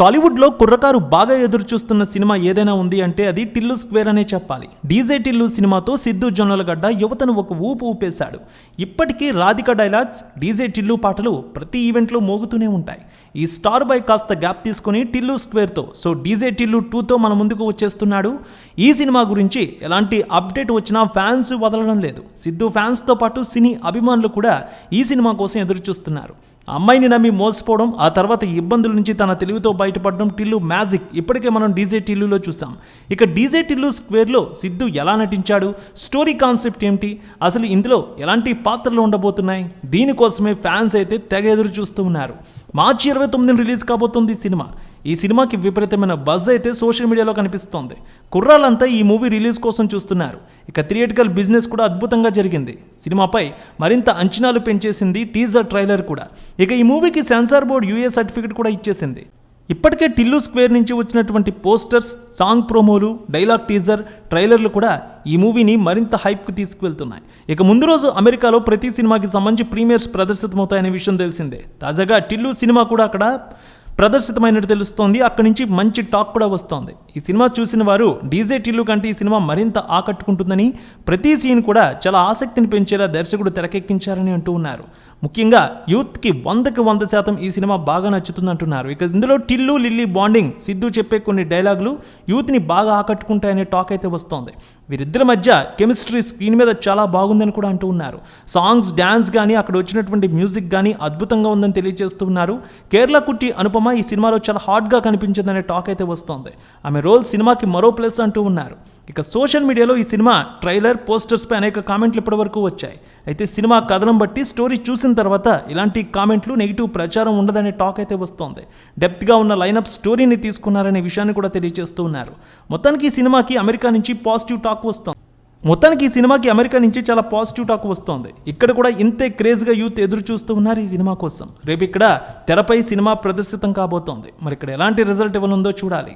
టాలీవుడ్లో కుర్రకారు బాగా ఎదురుచూస్తున్న సినిమా ఏదైనా ఉంది అంటే అది టిల్లు స్క్వేర్ అనే చెప్పాలి. డీజే టిల్లు సినిమాతో సిద్ధు జొన్నలగడ్డ యువతను ఒక ఊపు ఊపేశాడు. ఇప్పటికీ రాధిక డైలాగ్స్ డీజే టిల్లు పాటలు ప్రతి ఈవెంట్లో మోగుతూనే ఉంటాయి. ఈ స్టార్ బై కాస్త గ్యాప్ తీసుకుని టిల్లు స్క్వేర్తో సో డీజే టిల్లు టూతో మన ముందుకు వచ్చేస్తున్నాడు. ఈ సినిమా గురించి ఎలాంటి అప్డేట్ వచ్చినా ఫ్యాన్స్ వదలడం లేదు. సిద్ధు ఫ్యాన్స్తో పాటు సినీ అభిమానులు కూడా ఈ సినిమా కోసం ఎదురుచూస్తున్నారు. అమ్మాయిని నమ్మి మోసపోవడం ఆ తర్వాత ఇబ్బందుల నుంచి తన తెలివితో బయటపడడం టిల్లు మ్యాజిక్. ఇప్పటికే మనం డీజే టిల్లులో చూసాం. ఇక డీజే టిల్లు స్క్వేర్లో సిద్ధు ఎలా నటించాడు? స్టోరీ కాన్సెప్ట్ ఏమిటి? అసలు ఇందులో ఎలాంటి పాత్రలు ఉండబోతున్నాయి? దీనికోసమే ఫ్యాన్స్ అయితే తెగ ఎదురు చూస్తూ ఉన్నారు. మార్చి ఇరవై తొమ్మిదిని రిలీజ్ కాబోతుంది సినిమా. ఈ సినిమాకి విపరీతమైన బజ్ అయితే సోషల్ మీడియాలో కనిపిస్తోంది. కుర్రాళ్ళంతా ఈ మూవీ రిలీజ్ కోసం చూస్తున్నారు. ఇక థియేటికల్ బిజినెస్ కూడా అద్భుతంగా జరిగింది. సినిమాపై మరింత అంచనాలు పెంచేసింది టీజర్ ట్రైలర్ కూడా. ఇక ఈ మూవీకి సెన్సార్ బోర్డ్ యూఏ సర్టిఫికెట్ కూడా ఇచ్చేసింది. ఇప్పటికే టిల్లు స్క్వేర్ నుంచి వచ్చినటువంటి పోస్టర్స్ సాంగ్ ప్రోమోలు డైలాగ్ టీజర్ ట్రైలర్లు కూడా ఈ మూవీని మరింత హైప్కి తీసుకువెళ్తున్నాయి. ఇక ముందు రోజు అమెరికాలో ప్రతి సినిమాకి సంబంధించి ప్రీమియర్స్ ప్రదర్శితమవుతాయనే విషయం తెలిసిందే. తాజాగా టిల్లు సినిమా కూడా అక్కడ ప్రదర్శితమైనట్టు తెలుస్తోంది. అక్కడి నుంచి మంచి టాక్ కూడా వస్తోంది. ఈ సినిమా చూసిన వారు డీజే టిల్లు కంటే ఈ సినిమా మరింత ఆకట్టుకుంటుందని ప్రతి సీన్ కూడా చాలా ఆసక్తిని పెంచేలా దర్శకుడు తెరకెక్కించారని అంటూ ఉన్నారు. ముఖ్యంగా యూత్కి వందకి వంద శాతం ఈ సినిమా బాగా నచ్చుతుంది అంటున్నారు. ఇక ఇందులో టిల్లు లిల్లీ బాండింగ్ సిద్ధు చెప్పే కొన్ని డైలాగులు యూత్ని బాగా ఆకట్టుకుంటాయనే టాక్ అయితే వస్తోంది. వీరిద్దరి మధ్య కెమిస్ట్రీ స్క్రీన్ మీద చాలా బాగుందని కూడా అంటూ ఉన్నారు. సాంగ్స్ డ్యాన్స్ కానీ అక్కడ వచ్చినటువంటి మ్యూజిక్ కానీ అద్భుతంగా ఉందని తెలియజేస్తున్నారు కేరళ కుట్టి అనుపమ ఈ సినిమాలో చాలా హాట్గా కనిపించిందనే టాక్ అయితే వస్తోంది. ఆమె రోల్ సినిమాకి మరో ప్లస్ అంటూ ఉన్నారు. ఇక సోషల్ మీడియాలో ఈ సినిమా ట్రైలర్ పోస్టర్స్పై అనేక కామెంట్లు ఇప్పటివరకు వచ్చాయి. అయితే సినిమా కథనం బట్టి స్టోరీ చూసిన తర్వాత ఇలాంటి కామెంట్లు నెగిటివ్ ప్రచారం ఉండదనే టాక్ అయితే వస్తోంది. డెప్త్గా ఉన్న లైనప్ స్టోరీని తీసుకున్నారనే విషయాన్ని కూడా తెలియజేస్తూ ఉన్నారు. మొత్తానికి ఈ సినిమాకి అమెరికా నుంచి పాజిటివ్ టాక్ వస్తోంది. మొత్తానికి ఈ సినిమాకి అమెరికా నుంచి చాలా పాజిటివ్ టాక్ వస్తోంది. ఇక్కడ కూడా ఇంతే క్రేజ్గా యూత్ ఎదురు చూస్తూ ఉన్నారు ఈ సినిమా కోసం. రేపు ఇక్కడ తెరపై సినిమా ప్రదర్శితం కాబోతోంది. మరి ఇక్కడ ఎలాంటి రిజల్ట్ ఇవ్వనుందో చూడాలి.